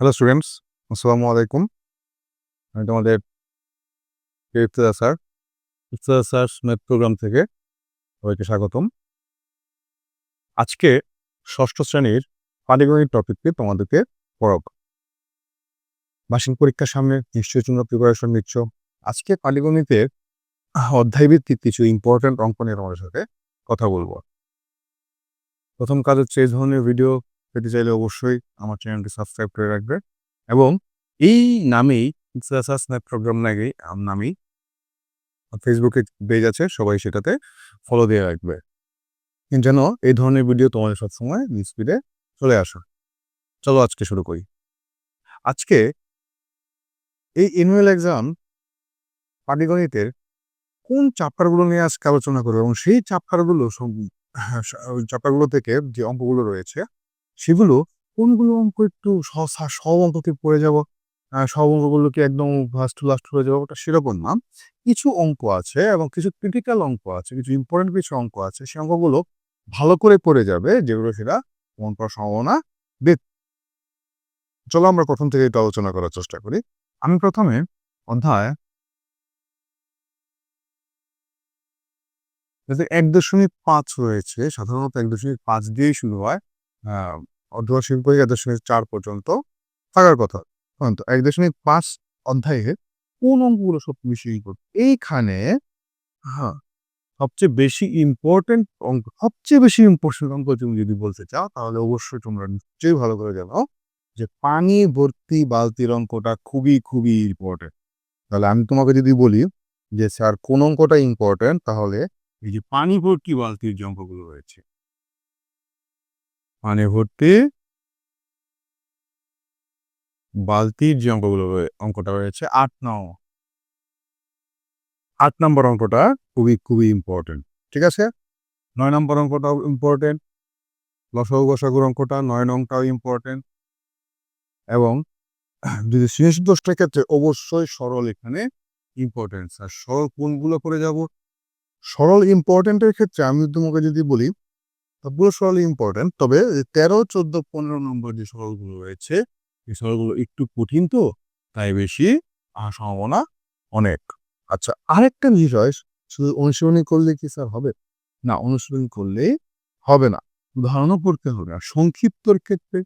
Hello students আসসালামু আলাইকুম আমি তোমাদের Ifteda sir. Ifteda sir math program থেকে সবাইকে স্বাগতম। আজকে ষষ্ঠ শ্রেণির পাটিগণিত টপিকটি তোমাদেরকে পড়াব। বার্ষিক পরীক্ষার সামনে নিশ্চয়ই তোমরা প্রিপারেশন নিচ্ছ। আজকে পাটিগণিতের অধ্যায়ভিত্তিক কিছু ইম্পর্ট্যান্ট অঙ্ক নিয়ে তোমাদের সাথে কথা বলব। প্রথম কাজ হচ্ছে এই ধরনের ভিডিও পেতে চাইলে অবশ্যই আমার চ্যানেলটি সাবস্ক্রাইব করে রাখবে। এবং এই নামেই স্ন্যাপ প্রোগ্রাম নাকি নামেই ফেসবুকে পেজ আছে, সবাই সেটাতে ফলো দিয়ে রাখবে। যেন এই ধরনের ভিডিও তোমাদের সবসময় স্পিডে চলে আসো। চলো আজকে শুরু করি। আজকে এই অ্যানুয়াল এক্সাম পাটিগণিতের কোন চ্যাপ্টারগুলো নিয়ে আজকে আলোচনা করব? এবং সেই চ্যাপ্টারগুলো ওই চ্যাপ্টারগুলো থেকে যে অঙ্কগুলো রয়েছে সেগুলো কোনগুলো অঙ্ক একটু সব অঙ্ককে পড়ে যাব? সব অঙ্কগুলোকে একদম ফার্স্ট টু লাস্ট হয়ে যাব? ওটা সেরকম না। কিছু অঙ্ক আছে এবং কিছু ক্রিটিক্যাল অঙ্ক আছে, কিছু ইম্পর্টেন্ট কিছু অঙ্ক আছে সেই অঙ্কগুলো ভালো করে পড়ে যাবে, যেগুলো সেটা মন করার সম্ভাবনা দেখ চলো আমরা প্রথম থেকে একটু আলোচনা করার চেষ্টা করি। আমি প্রথমে অধ্যায় এক দশমিক পাঁচ রয়েছে সাধারণত এক দশমিক পাঁচ দিয়েই শুরু হয় অর্ধবার্ষিক বই এক দশমিক চার পর্যন্ত থাকার কথা। তো এক দশমিক পাঁচ অধ্যায়ে কোন অঙ্কগুলো সবচেয়ে বেশি ইম্পর্টেন্ট এইখানে হ্যাঁ সবচেয়ে বেশি ইম্পর্টেন্ট অঙ্ক সবচেয়ে বেশি ইম্পর্টেন্ট অঙ্ক তুমি যদি বলতে চাও, তাহলে অবশ্যই তোমরা নিশ্চয়ই ভালো করে জানো যে পানি ভর্তি বালতির অঙ্কটা খুবই খুবই ইম্পর্টেন্ট তাহলে আমি তোমাকে যদি বলি যে স্যার কোন অঙ্কটা ইম্পর্টেন্ট তাহলে এই যে পানি ভর্তি বালতির যে অঙ্কগুলো রয়েছে পানি ভর্তি বালতির যে অঙ্কগুলো অঙ্কটা রয়েছে আট নং। আট নম্বর অঙ্কটা খুবই খুবই ইম্পর্টেন্ট ঠিক আছে? নয় নম্বর অঙ্কটাও ইম্পর্টেন্ট লসাগু গসাগুর অঙ্কটা নয় নংটাও ইম্পর্টেন্ট এবং যদি শেষ দোষটার ক্ষেত্রে অবশ্যই সরল এখানে ইম্পর্টেন্স আর সরল কোনগুলো করে যাব? সরল ইম্পর্টেন্টের ক্ষেত্রে আমি তোমাকে যদি বলি সবগুলো সরল ইম্পর্টেন্ট তবে তেরো, চোদ্দ, পনেরো নম্বর যে সরলগুলো রয়েছে, এই সরলগুলো একটু কঠিন তো, তাই বেশি সম্ভাবনা অনেক। আচ্ছা আরেকটা বিষয়, শুধু অনুশীলনী করলে কি স্যার হবে? না, অনুশীলনী করলেই হবে না। উদাহরণও পড়তে হবে, আর সংক্ষিপ্তর ক্ষেত্রে?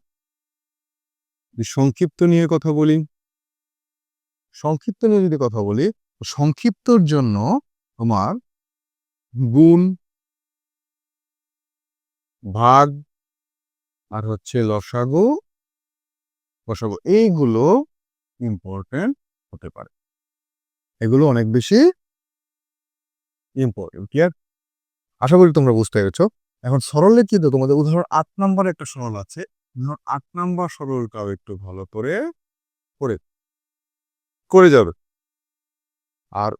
সংক্ষিপ্ত নিয়ে কথা বলি? সংক্ষিপ্ত নিয়ে যদি কথা বলি সংক্ষিপ্তর জন্য তোমার গুণ ভাগ আর হচ্ছে লসাগু লসাগু, এইগুলো ইম্পর্টেন্ট হতে পারে। এগুলো অনেক বেশি ইম্পর্টেন্ট ক্লিয়ার আশা করি তোমরা বুঝতে পেরেছ। এখন সরলে কিন্তু তোমাদের উদাহরণ আট নাম্বার একটা সরল আছে। ধরুন আট নাম্বার সরলটাও একটু ভালো করে করে করে যাবে। আর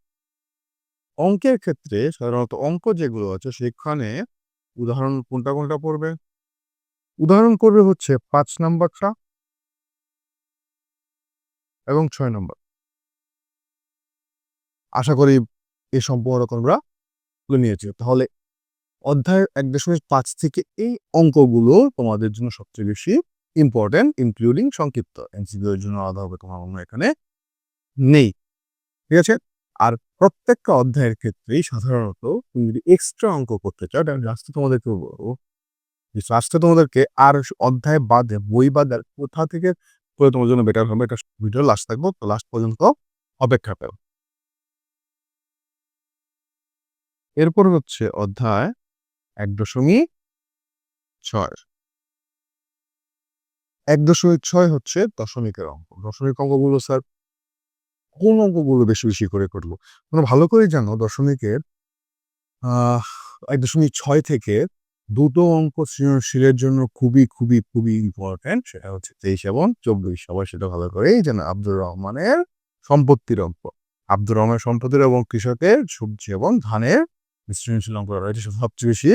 অঙ্কের ক্ষেত্রে সাধারণত অঙ্ক যেগুলো আছে সেখানে উদাহরণ কোনটা কোনটা পড়বে? উদাহরণ করবে হচ্ছে পাঁচ নাম্বারটা এবং ছয় নম্বর। আশা করি এ সম্পর্ক আমরা তুলে নিয়েছি। তাহলে অধ্যায় এক দশমিক পাঁচ থেকে এই অঙ্কগুলো তোমাদের জন্য সবচেয়ে বেশি ইম্পর্টেন্ট ইনক্লুডিং সংক্ষিপ্ত। এনসিকিউ এর জন্য হবে তোমার অন্য এখানে নেই। ঠিক আছে? আর প্রত্যেকটা অধ্যায়ের ক্ষেত্রেই সাধারণত তুমি যদি এক্সট্রা অঙ্ক করতে চাও, তাহলে লাস্টে তোমাদেরকে বলব। যে লাস্টে তোমাদেরকে আর অধ্যায় বাদে বই বাদে কোথা থেকে করে তোমার জন্য বেটার হবে, এটা ভিডিও লাস্ট থাকব, তো লাস্ট পর্যন্ত অপেক্ষা পেও এরপর হচ্ছে অধ্যায় এক দশমিক ছয়। এক দশমিক ছয় হচ্ছে দশমিকের অঙ্ক। দশমিক অঙ্কগুলো, স্যার কোন অঙ্কগুলো বেশি বেশি করে করব? তোমরা ভালো করে জানো দশমিকের এক দশমিক ছয় থেকে দুটো অঙ্ক সৃজনশীলের জন্য খুবই খুবই খুবই ইম্পর্টেন্ট সেটা হচ্ছে তেইশ এবং চব্বিশ। সবাই সেটা ভালো করেই জানো। আব্দুর রহমানের সম্পত্তির অঙ্ক। আব্দুর রহমানের সম্পত্তির এবং কৃষকের সবজি এবং ধানের সৃজনশীল অঙ্ক। রয়েছে সবচেয়ে বেশি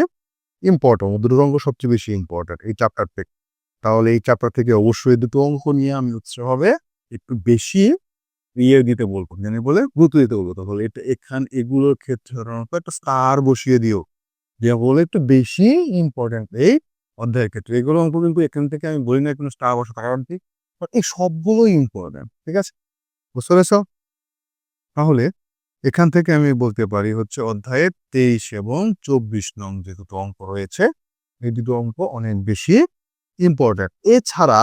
ইম্পর্টেন্ট দুটো অঙ্ক সবচেয়ে বেশি ইম্পর্টেন্ট এই চ্যাপ্টার থেকে। তাহলে এই চ্যাপ্টার থেকে অবশ্যই দুটো অঙ্ক নিয়ে আমি উৎসাহ হবে। একটু বেশি ইয়ে দিতে বলব জানি বলে গুরুত্ব দিতে বলব। তাহলে এটা এখান, এগুলোর ক্ষেত্রে সাধারণত একটা স্টার বসিয়ে দিও। যে বলে একটু বেশি ইম্পর্টেন্ট এই অধ্যায়ের ক্ষেত্রে। এগুলো অঙ্ক কিন্তু এখান থেকে আমি বলি না কোনো স্টার বসা কারণ কি? এই সবগুলো ইম্পর্টেন্ট ঠিক আছে? বুঝতে পেরেছ? তাহলে এখান থেকে আমি বলতে পারি হচ্ছে অধ্যায়ের তেইশ এবং চব্বিশ নং যে দুটো অঙ্ক রয়েছে, এই দুটো অঙ্ক অনেক বেশি ইম্পর্টেন্ট এছাড়া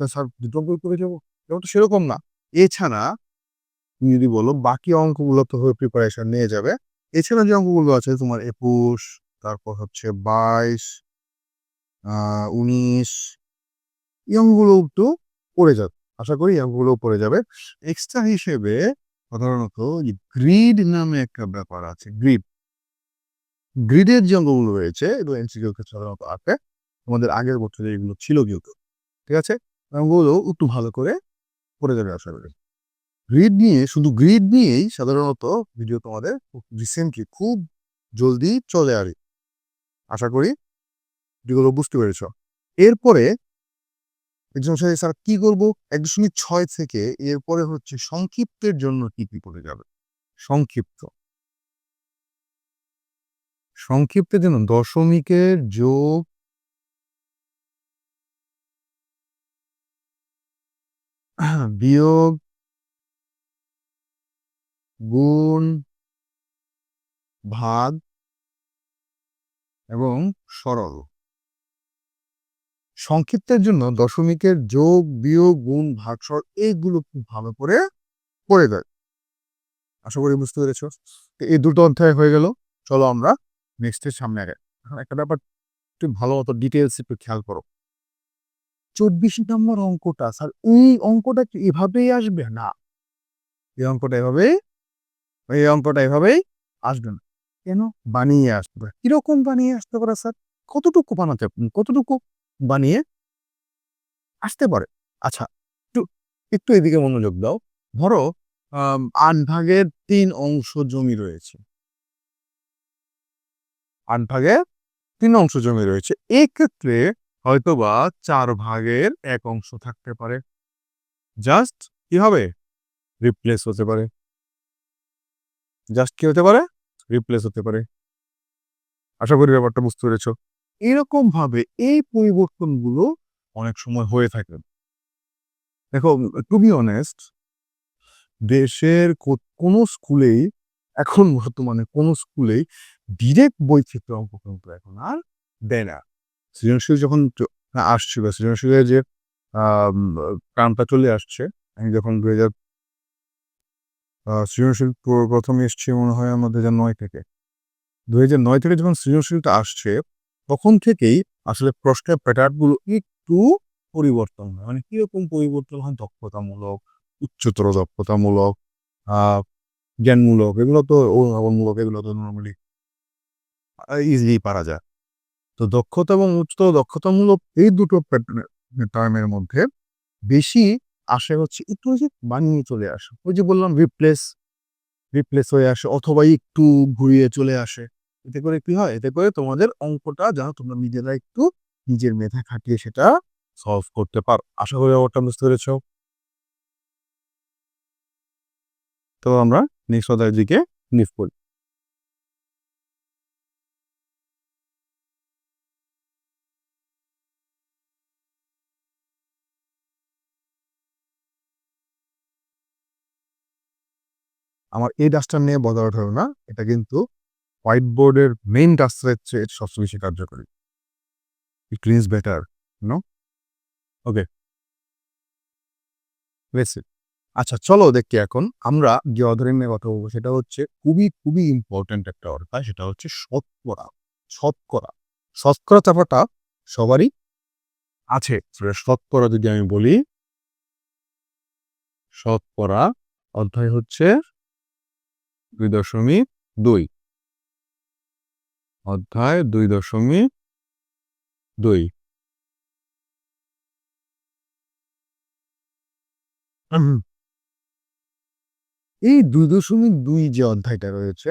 স্যার দুটো অঙ্ক করে যাব ব্যাপারটা সেরকম না। এছাড়া তুমি যদি বলো বাকি অঙ্কগুলো তো প্রিপারেশন নিয়ে যাবে। এছাড়া যে অঙ্কগুলো আছে তোমার একুশ, তারপর হচ্ছে বাইশ উনিশ, এই অঙ্কগুলো একটু পড়ে যাবে। আশা করি অঙ্কগুলো পড়ে যাবে। এক্সট্রা হিসেবে সাধারণত গ্রিড নামে একটা ব্যাপার আছে গ্রিড গ্রিডের যে অঙ্কগুলো রয়েছে, এগুলো এনসিকিউ সাধারণত আছে। তোমাদের আগের বছরে এগুলো ছিল কিন্তু, ঠিক আছে? অঙ্কগুলো একটু ভালো করে পড়ে যাবে আশা করি। গ্রিড নিয়ে, শুধু গ্রিড নিয়েই সাধারণত ভিডিও তোমাদের রিসেন্টলি খুব জলদি চলে আসে। আশা করি যেগুলো বুঝতে পেরেছ। এরপরে একজন সাথে, স্যার, কি করব? এক দশমিক ছয় থেকে এরপরে হচ্ছে সংক্ষিপ্তের জন্য কি কি করে যাবে? সংক্ষিপ্ত। সংক্ষিপ্তের জন্য দশমিকের যোগ বিয়োগ গুণ ভাগ এবং সরল। সংক্ষিপ্তের জন্য দশমিকের যোগ, বিয়োগ, গুণ, ভাগ, সরল এইগুলো খুব ভালো করে পড়ে দেয় আশা করি বুঝতে পেরেছ? এই দুটো অধ্যায় হয়ে গেল। চলো আমরা নেক্সটের সামনে আগে। এখন একটা ব্যাপার, একটু ভালো মতো ডিটেলস একটু খেয়াল করো। চব্বিশ নম্বর অঙ্কটা, স্যার, এই অঙ্কটা এভাবেই আসবে? না। এই অঙ্কটা এভাবেই, এই অঙ্কটা এভাবেই আসবে না। কেন? বানিয়ে আসতে পারে কীরকম বানিয়ে আসতে পারে, স্যার? কতটুকু বানাতে, কতটুকু বানিয়ে আসতে পারে? আচ্ছা একটু একটু এদিকে মনোযোগ দাও। ধরো আট ভাগের তিন অংশ জমি রয়েছে। আট ভাগের তিন অংশ জমি রয়েছে। এক্ষেত্রে হয়তোবা চার ভাগের এক অংশ থাকতে পারে। জাস্ট কি হবে? রিপ্লেস হতে পারে। জাস্ট কি হতে পারে? রিপ্লেস হতে পারে। আশা করি ব্যাপারটা বুঝতে পেরেছ। এরকম ভাবে এই পরিবর্তনগুলো অনেক সময় হয়ে থাকে। দেখো টু বি অনেস্ট দেশের কোনো স্কুলেই, এখন বর্তমানে কোনো স্কুলেই ডিরেক্ট বৈচিত্র্য অঙ্ক কিন্তু এখন আর দেয় না। সৃজনশীল যখন আসছে বা সৃজনশীলের যে প্রাণটা চলে আসছে, আমি যখন দু হাজার সৃজনশীল প্রথম এসছে মনে হয় আমাদের হাজার নয় থেকে। দু হাজার নয় থেকে যখন সৃজনশীলটা আসছে, তখন থেকেই আসলে প্রশ্নের প্যাটার্নগুলো একটু পরিবর্তন হয়। মানে কীরকম পরিবর্তন হয়? দক্ষতামূলক, উচ্চতর দক্ষতামূলক জ্ঞানমূলক, এগুলো তো অনুধাবনমূলক এগুলো তো নর্মালি ইজিলি পারা যায়। তো দক্ষতা এবং উচ্চতর দক্ষতামূলক এই দুটো টার্মের মধ্যে বেশি আসে হচ্ছে একটু যে বানিয়ে চলে আসে। ওই যে বললাম রিপ্লেস রিপ্লেস হয়ে আসে অথবা একটু ঘুরিয়ে চলে আসে। এতে করে কি হয়? এতে করে তোমাদের অঙ্কটা যেন তোমরা নিজেরা একটু নিজের মেধা খাটিয়ে সেটা সলভ করতে পারো। আশা করি ব্যাপারটা বুঝতে পেরেছ। তো আমরা নেক্সট অধ্যায়ের দিকে নিভ করি। আমার এই ডাস্টার নিয়ে হলো না এটা কিন্তু হোয়াইট বোর্ডের মেইন ডাস্টারের চেয়ে সবচেয়ে বেশি কার্যকরী ইট ক্লিনস বেটার নো ওকে আচ্ছা চলো দেখি এখন। আমরা যে অধ্যায় নিয়ে কথা বলব। সেটা হচ্ছে খুবই খুবই ইম্পর্টেন্ট একটা অধ্যায়। সেটা হচ্ছে শতকরা শতকরা। শতকরা চাপাটা সবারই আছে। শতকরা যদি আমি বলি, শতকরা অধ্যায় হচ্ছে দুই দশমিক দুই। অধ্যায় দুই দশমিক দুই। এই দুই দশমিক দুই যে অধ্যায়টা রয়েছে,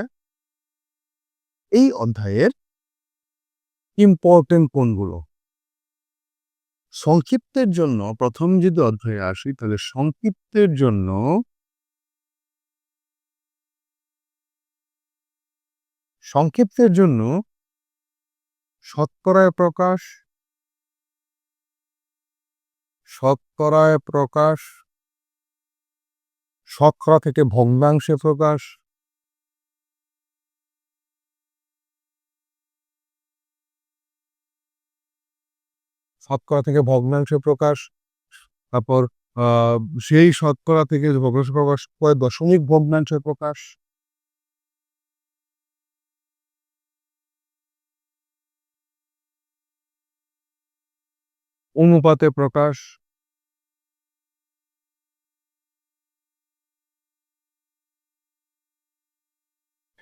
এই অধ্যায়ের ইম্পর্টেন্ট কোনগুলো সংক্ষিপ্তের জন্য, প্রথম যদি অধ্যায়ে আসি, তাহলে সংক্ষিপ্তের জন্য সংক্ষিপ্তের জন্য শতকরায় প্রকাশ শতকরায় প্রকাশ, শতকরা থেকে ভগ্নাংশে প্রকাশ, শতকরা থেকে ভগ্নাংশে প্রকাশ, তারপর সেই শতকরা থেকে ভগ্নাংশে প্রকাশ, পরে দশমিক ভগ্নাংশে প্রকাশ অনুপাতে প্রকাশ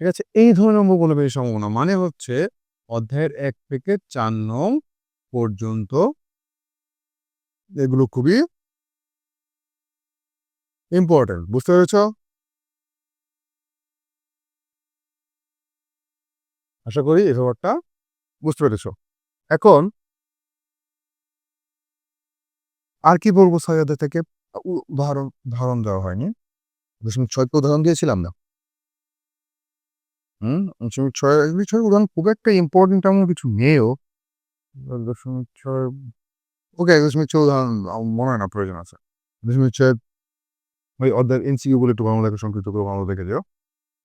ঠিক আছে? এই ধরনের অঙ্কগুলো বেশি সম্ভাবনা। মানে হচ্ছে অধ্যায়ের এক থেকে চার নং পর্যন্ত এগুলো খুবই ইম্পর্টেন্ট বুঝতে পেরেছ? আশা করি এই ব্যাপারটা বুঝতে পেরেছ। এখন আর কি বলব সৈয়দের থেকে? উদাহরণ উদাহরণ দেওয়া হয়নি। দশমিক ছয় তো উদাহরণ দিয়েছিলাম না। হুম? দশমিক ছয় ছয় উদাহরণ খুব একটা ইম্পর্টেন্ট এমন কিছু নেইও। দশমিক ছয়, ওকে, দশমিক ছয় উদাহরণ মনে হয় না প্রয়োজন আছে। দশমিক ছয়, ওই অর্ধেক এনসিকিউ বলে একটু বাংলা দেখে সংক্ষিপ্ত করে বাংলা দেখে যাও।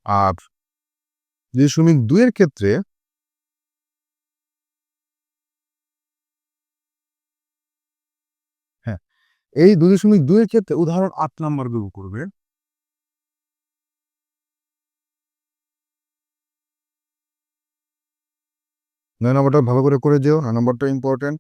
আর দশমিক দুইয়ের ক্ষেত্রে হ্যাঁ এই দুই দশমিক দুইয়ের ক্ষেত্রে উদাহরণ আট নাম্বারগুলো করবে। নয় নম্বরটা ভালো করে করে দিও নয় নম্বরটা ইম্পর্টেন্ট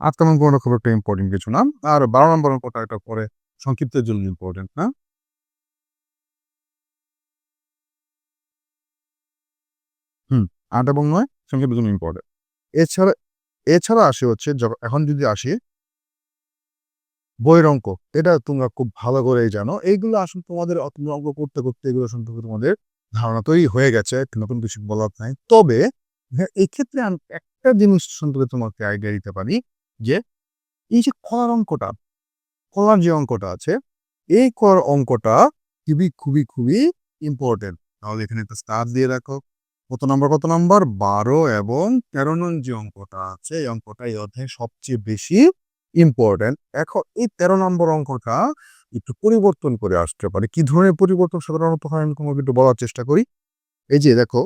আট নম্বর কোনো খুব একটা ইম্পর্টেন্ট কিছু না। আর বারো নম্বর অঙ্কটা এটা পরে সংক্ষিপ্তের জন্য ইম্পর্টেন্ট না হুম, আট এবং নয়? সংক্ষিপ্তের জন্য ইম্পর্টেন্ট এছাড়া এছাড়া আসে হচ্ছে এখন যদি আসি বইয়ের অঙ্ক এটা তোমরা খুব ভালো করেই জানো। এইগুলো আসলে তোমাদের অঙ্ক করতে করতে এগুলো সম্পর্কে তোমাদের ধারণা তৈরি হয়ে গেছে নতুন কিছু বলার নাই। তবে হ্যাঁ, এই ক্ষেত্রে আমি একটা জিনিস সম্পর্কে তোমাকে আইডিয়া দিতে পারি যে এই যে কলার অঙ্কটা কলার যে অঙ্কটা আছে এই কলার অঙ্কটা খুবই খুবই খুবই ইম্পর্টেন্ট তাহলে এখানে একটা স্টার দিয়ে রাখো। কত নম্বর কত নম্বর? বারো এবং তেরো নং যে অঙ্কটা আছে, এই অঙ্কটা এই অধ্যায়ে সবচেয়ে বেশি ইম্পর্টেন্ট এখন এই তেরো নম্বর অঙ্কটা একটু পরিবর্তন করে আসতে পারে। কি ধরনের পরিবর্তন? সাধারণত হয় আমি তোমাকে একটু বলার চেষ্টা করি। এই যে দেখো,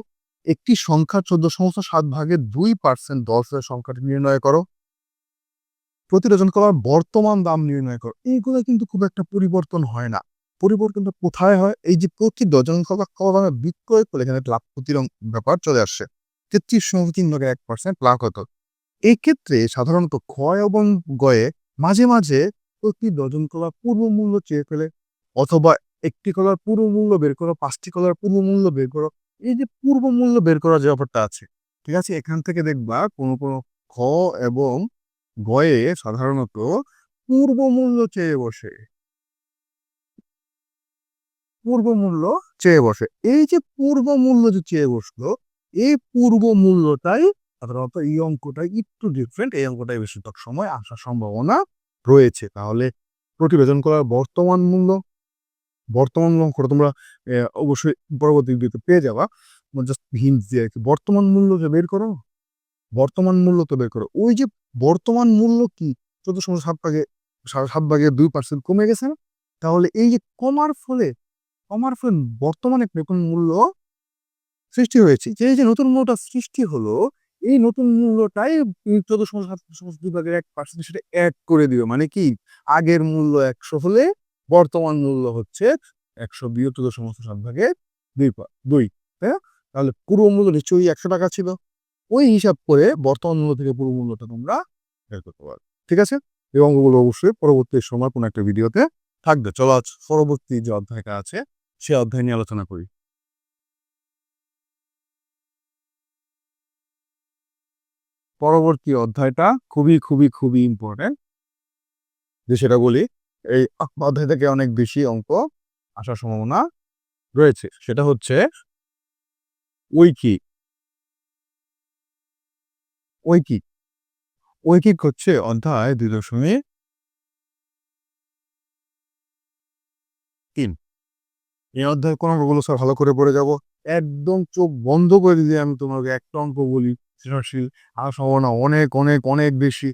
একটি সংখ্যা চোদ্দ সমস্ত সাত ভাগে দুই পার্সেন্ট দশের সংখ্যাটি নির্ণয় করো। প্রতি ডজন বর্তমান দাম নির্ণয় করো। এইগুলো কিন্তু খুব একটা পরিবর্তন হয় না। পরিবর্তনটা কোথায় হয়? এই যে প্রতি ডজন কলা বিক্রয় করলে এখানে লাভ ক্ষতির ব্যাপার চলে আসছে। তেত্রিশ তিন ভাগের এক পার্সেন্ট লাভ হতো। এই ক্ষেত্রে সাধারণত ক্ষয় এবং গয়ে মাঝে মাঝে প্রতি ডজন কলার পূর্ব মূল্য চেয়ে ফেলে অথবা একটি কলার পূর্ব মূল্য বের করো, পাঁচটি কলার পূর্ব মূল্য বের করো, এই যে পূর্ব মূল্য বের করার যে ব্যাপারটা আছে, ঠিক আছে? এখান থেকে দেখবা কোনো কোনো খ এবং গয়ে সাধারণত পূর্ব মূল্য চেয়ে বসে। পূর্ব মূল্য চেয়ে বসে। এই যে পূর্ব মূল্য যে চেয়ে বসল, এই পূর্ব মূল্যটাই সাধারণত এই অঙ্কটা একটু ডিফারেন্ট এই অঙ্কটাই বেশিরভাগ সময় আসার সম্ভাবনা রয়েছে। তাহলে প্রতিবেদন করার বর্তমান মূল্য, বর্তমান অঙ্কটা তোমরা অবশ্যই পরবর্তী ভিডিওতে পেয়ে যাবা। জাস্ট বর্তমান মূল্য যে বের করো, বর্তমান মূল্য তো বের করো। ওই যে বর্তমান মূল্য কি? চোদ্দ সময় সাত ভাগে, সাড়ে সাত ভাগে দুই পার্সেন্ট কমে গেছে তাহলে এই যে কমার ফলে কমার ফলে বর্তমানে নতুন মূল্য সৃষ্টি হয়েছে। যে যে নতুন মূল্যটা সৃষ্টি হলো, এই নতুন মূল্যটাই চোদ্দ সময় সাত সমস্ত দুই এক পার্সেন্ট সেটা অ্যাড করে দিবে। মানে কি? আগের মূল্য একশো হলে বর্তমান মূল্য হচ্ছে একশো বিয়োগ চোদ্দ সমস্ত সাত ভাগের দুই দুই, তাই তাহলে পূর্ব মূল্য নিশ্চয়ই একশো টাকা ছিল। ওই হিসাব করে বর্তমান মূল্য থেকে পুরো মূল্যটা তোমরা বের করতে পারো ঠিক আছে? অঙ্কগুলো অবশ্যই পরবর্তী সময় কোনো একটা ভিডিওতে থাকবে। চলো আজ পরবর্তী যে অধ্যায়টা আছে সে অধ্যায় নিয়ে আলোচনা করি। পরবর্তী অধ্যায়টা খুবই খুবই খুবই ইম্পর্টেন্ট যে সেটা বলি, এই অধ্যায় থেকে অনেক বেশি অঙ্ক আসার সম্ভাবনা রয়েছে। সেটা হচ্ছে উইকি ঐকিক। ঐকিক হচ্ছে অধ্যায় দুই দশমিক তিন এই অধ্যায় কোন অঙ্কগুলো স্যার ভালো করে পড়ে যাব। একদম চোখ বন্ধ করে দিলে আমি তোমাকে একটা অঙ্ক বলি, সৃজনশীল। আর সম্ভাবনা অনেক অনেক অনেক বেশি।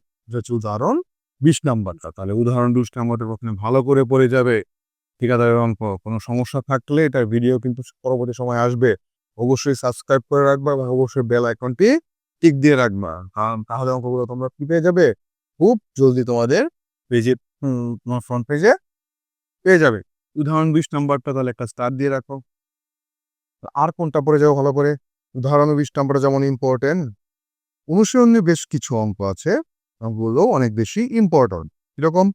উদাহরণ বিশ নাম্বারটা। তাহলে উদাহরণ বিশ নাম্বারটা প্রথমে ভালো করে পড়ে যাবে। ঠিকাদারের অঙ্ক কোনো সমস্যা থাকলে এটার ভিডিও কিন্তু পরবর্তী সময় আসবে। অবশ্যই সাবস্ক্রাইব করে রাখবা এবং অবশ্যই বেল আইকনটি টিক দিয়ে রাখবা। তাহলে অঙ্কগুলো তোমরা কি পেয়ে যাবে? খুব জলদি তোমাদের পেজে তোমার ফ্রন্ট পেজে পেয়ে যাবে। উদাহরণ বিশ নাম্বারটা তাহলে একটা স্টার দিয়ে রাখো। আর কোনটা পড়ে যাব ভালো করে? উদাহরণ বিশ নাম্বারটা যেমন ইম্পর্টেন্ট অনুশীলনে বেশ কিছু অঙ্ক আছে, অঙ্কগুলো অনেক বেশি ইম্পর্টেন্ট এরকম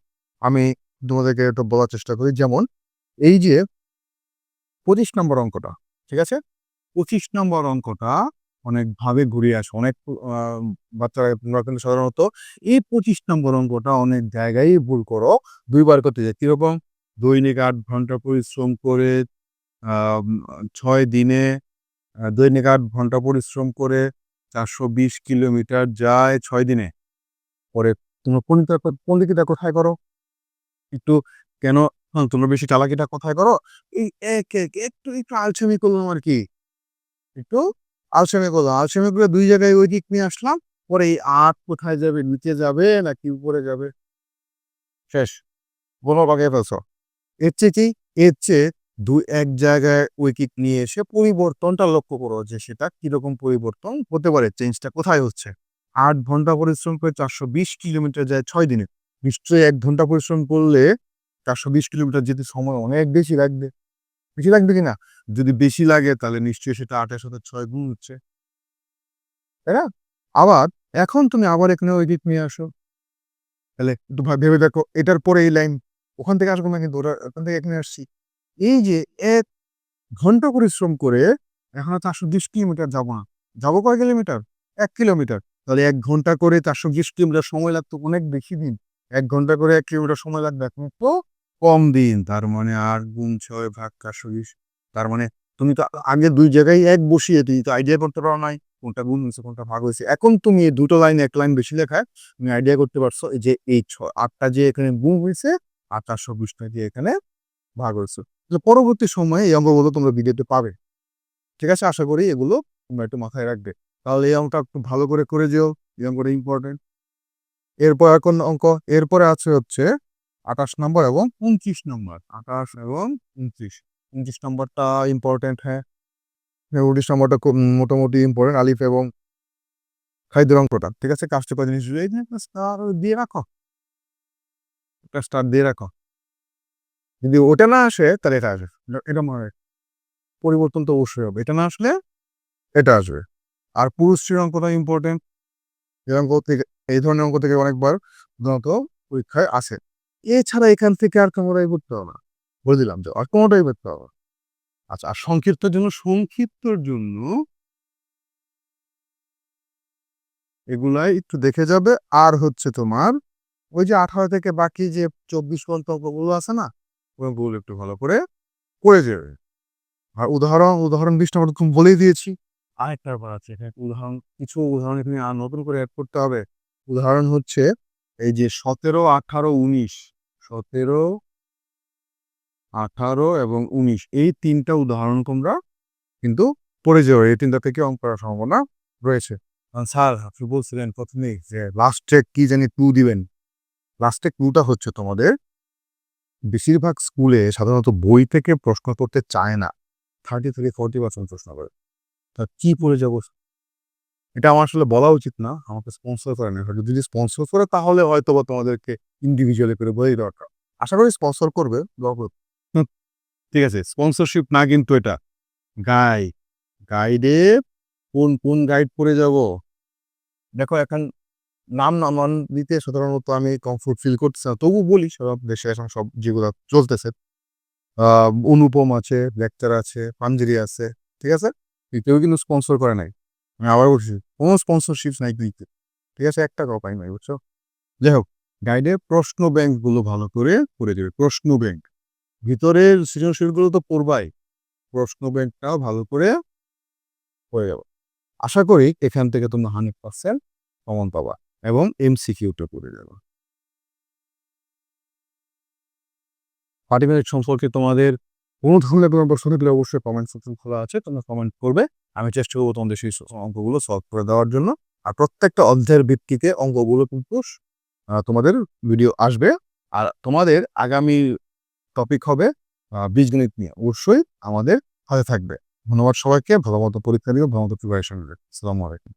আমি তোমাদেরকে একটু বলার চেষ্টা করি, যেমন এই যে পঁচিশ নম্বর অঙ্কটা, ঠিক আছে? পঁচিশ নম্বর অঙ্কটা অনেকভাবে ঘুরিয়ে আসে, অনেক বাচ্চারা তোমরা কিন্তু সাধারণত এই পঁচিশ নম্বর অঙ্কটা অনেক জায়গায় ভুল করো, দুইবার করতে যায় কীরকম? দৈনিক আট ঘণ্টা পরিশ্রম করে ছয় দিনে দৈনিক আট ঘণ্টা পরিশ্রম করে চারশো বিশ কিলোমিটার যায় ছয় দিনে। পরে তোমরা পণ্ডিতা পণ্ডিতিটা কোথায় করো? একটু কেন হ্যাঁ, তোমরা বেশি চালাকিটা কোথায় করো? এই এক এক একটু একটু আলসেমি করলাম আর কি। একটু আলসেমি করলাম। আলসেমি করে দুই জায়গায় ওই দিক নিয়ে আসলাম। পরে এই আট কোথায় যাবে নিচে যাবে নাকি উপরে যাবে? শেষ। বলো বাগে ফেলছ। এর চেয়ে কি? এর চেয়ে দু এক জায়গায় উইকেট নিয়ে এসে পরিবর্তনটা লক্ষ্য করো যে সেটা কীরকম পরিবর্তন হতে পারে, চেঞ্জটা কোথায় হচ্ছে? আট ঘণ্টা পরিশ্রম করে চারশো বিশ কিলোমিটার যায় ছয় দিনে। নিশ্চয়ই এক ঘণ্টা পরিশ্রম করলে চারশো বিশ কিলোমিটার যেতে সময় অনেক বেশি লাগবে। বেশি লাগবে কিনা? যদি বেশি লাগে তাহলে নিশ্চয়ই সেটা আটের সাথে ছয় গুণ হচ্ছে। তাই না? আবার এখন তুমি আবার এখানে দিক নিয়ে আসো। তাহলে ভেবে দেখো, এটার পরে এই লাইন ওখান থেকে আসব না কিন্তু ওটা ওখান থেকে এখানে আসছি। এই যে এক ঘণ্টা পরিশ্রম করে এখন চারশো বিশ কিলোমিটার যাব না। যাব কয় কিলোমিটার? এক কিলোমিটার। তাহলে এক ঘণ্টা করে চারশো বিশ কিলোমিটার সময় লাগতো অনেক বেশি দিন। এক ঘণ্টা করে এক কিলোমিটার সময় লাগবে এখন তো কম দিন। তার মানে আট গুণ ছয় ভাগ চারশো বিশ তার মানে তুমি তো আগে দুই জায়গায় এক বসিয়ে তুমি তো আইডিয়া করতে পারো নাই কোনটা গুণ হয়েছে, কোনটা ভাগ হয়েছে। এখন তুমি এই দুটো লাইন এক লাইন বেশি লেখায় তুমি আইডিয়া করতে পারছ যে এই ছয় আটটা যে এখানে গুণ হয়েছে আর চারশো বিশটা যে এখানে ভাগ হয়েছে। পরবর্তী সময়ে এই অঙ্কগুলো তোমরা ভিডিওতে পাবে। ঠিক আছে? আশা করি এগুলো তোমরা একটু মাথায় রাখবে। তাহলে এই অঙ্কটা একটু ভালো করে করে যেও। এই অঙ্কটা ইম্পর্টেন্ট এরপর এখন অঙ্ক। এরপরে আছে হচ্ছে আঠাশ নম্বর এবং উনত্রিশ নম্বর। আঠাশ এবং উনত্রিশ। উনত্রিশ নম্বরটা ইম্পর্টেন্ট হ্যাঁ। উনত্রিশ নম্বরটা খুব মোটামুটি ইম্পর্টেন্ট আলিফ এবং খাদ্যের অঙ্কটা। ঠিক আছে? কাজটা স্টার দিয়ে রাখো। একটা স্টার দিয়ে রাখো। যদি ওটা না আসে, তাহলে এটা আসবে। এটা- মনে। পরিবর্তন তো অবশ্যই হবে। এটা না আসলে এটা আসবে। আর পুরুষ পুরুষটির অঙ্কটা ইম্পর্টেন্ট এই অঙ্ক থেকে, এই ধরনের অঙ্ক থেকে অনেকবার সাধারণত পরীক্ষায় আসে। এছাড়া এখান থেকে আর কোনোটাই করতে হবে না। বলে দিলাম যে আর কোনোটাই করতে হবে। আচ্ছা আর সংক্ষিপ্তের জন্য, সংক্ষিপ্তর জন্য এগুলাই একটু দেখে যাবে। আর হচ্ছে তোমার ওই যে আঠারো থেকে বাকি যে চব্বিশ পর্যন্ত আছে না অঙ্কগুলো একটু ভালো করে করে যাবে আর উদাহরণ উদাহরণ বিশ আমরা তুমি বলেই দিয়েছি। আরেকটার পর আছে, এখানে উদাহরণ, কিছু উদাহরণ এখানে আর নতুন করে অ্যাড করতে হবে। উদাহরণ হচ্ছে এই যে সতেরো, আঠারো, উনিশ। সতেরো, আঠারো এবং উনিশ, এই তিনটা উদাহরণ তোমরা কিন্তু পড়ে যাবে এই তিনটা থেকে অঙ্ক করার সম্ভাবনা রয়েছে। স্যার আপনি বলছিলেন প্রথমেই যে লাস্টে কি জানি ক্লু দিবেন। লাস্টে ক্লুটা হচ্ছে তোমাদের। বেশিরভাগ স্কুলে সাধারণত বই থেকে প্রশ্ন করতে চায় না। থার্টি থেকে ফোর্টি পার্সেন্ট প্রশ্ন করে। তা কি পড়ে যাব? এটা আমার আসলে বলা উচিত না, আমাকে স্পন্সর করে না। যদি স্পন্সর করে, তাহলে হয়তো বা তোমাদেরকে ইন্ডিভিজুয়ালি করে বই দরকার। আশা করি স্পন্সর করবে ঠিক আছে স্পন্সরশিপ না কিন্তু এটা। গাইড গাইডে কোন কোন গাইড পড়ে যাব? দেখো এখন নাম নামান দিতে সাধারণত আমি কমফোর্ট ফিল করতেছি না। তবু বলি সব দেশে এখন সব যেগুলো চলতেছে অনুপম আছে লেকচার আছে, পাঞ্জেরি আছে, ঠিক আছে? কেউ কিন্তু স্পন্সর করে নাই। আমি আবার বলছি, কোনো স্পন্সরশিপ নাই দিতে। ঠিক আছে? এক টাকাও পাই নাই, বুঝছ? যাই হোক গাইডে প্রশ্ন ব্যাংকগুলো ভালো করে করে দেবে। প্রশ্ন ব্যাংক ভিতরের সৃজনশীলগুলো তো পড়বাই। প্রশ্ন ব্যাংকটাও ভালো করে হয়ে যাবে। আশা করি এখান থেকে তোমরা হান্ড্রেড পার্সেন্ট কমন পাবা। এবং এমসিকিউটা করে যাবে পার্টিমেন্ট সম্পর্কে তোমাদের কোনো ধরনের কোনো প্রশ্ন থাকলে অবশ্যই কমেন্ট সেকশন খোলা আছে, তোমরা কমেন্ট করবে। আমি চেষ্টা করব তোমাদের সেই অঙ্কগুলো সলভ করে দেওয়ার জন্য। আর প্রত্যেকটা অধ্যায়ের ভিত্তিতে অঙ্কগুলো কিন্তু তোমাদের ভিডিও আসবে। আর তোমাদের আগামী টপিক হবে বীজগণিত নিয়ে। অবশ্যই আমাদের হাতে থাকবে। ধন্যবাদ সবাইকে। ভালো মতো পরীক্ষা দিও, ভালো মতো প্রিপারেশন আসসালামু আলাইকুম।